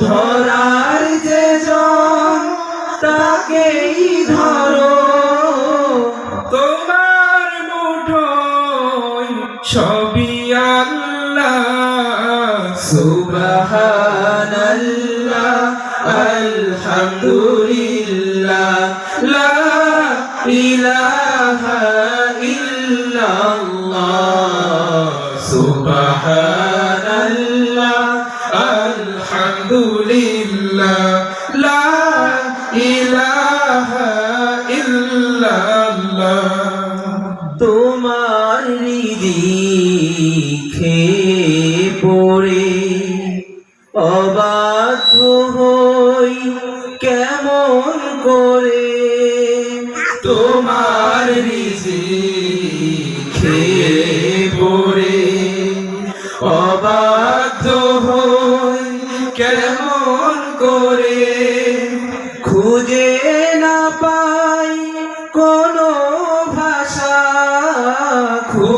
ধরার যে তাকেই ধরো। তোমার মুঠোয় সবই আল্লাহ। সুবহানাল্লাহ আলহামদুলিল্লাহ লা ইলাহা আলহামদুলিল্লাহ লা ইলাহা ইল্লাল্লাহ। তোমার রিদিখে পড়ে অবাধ্য হই কেমন করে? তোমার রিজিখে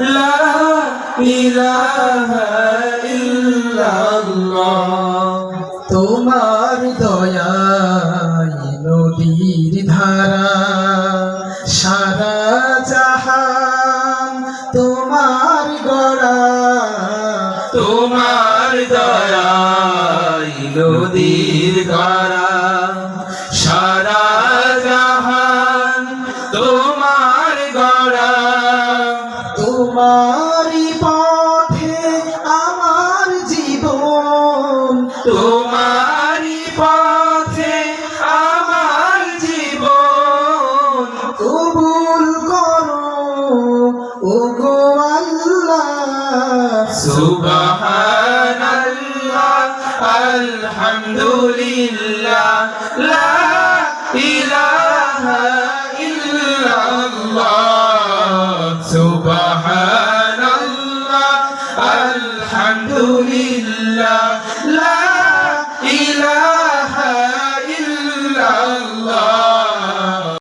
লা ইলাহা ইল্লাল্লাহ। তোমার দয়াই নদীর ধারা সারা জাহান তোমার গড়া। তোমার আল্লাহ সুবহানাল্লাহ আলহামদুলিল্লাহ লা ইলাহা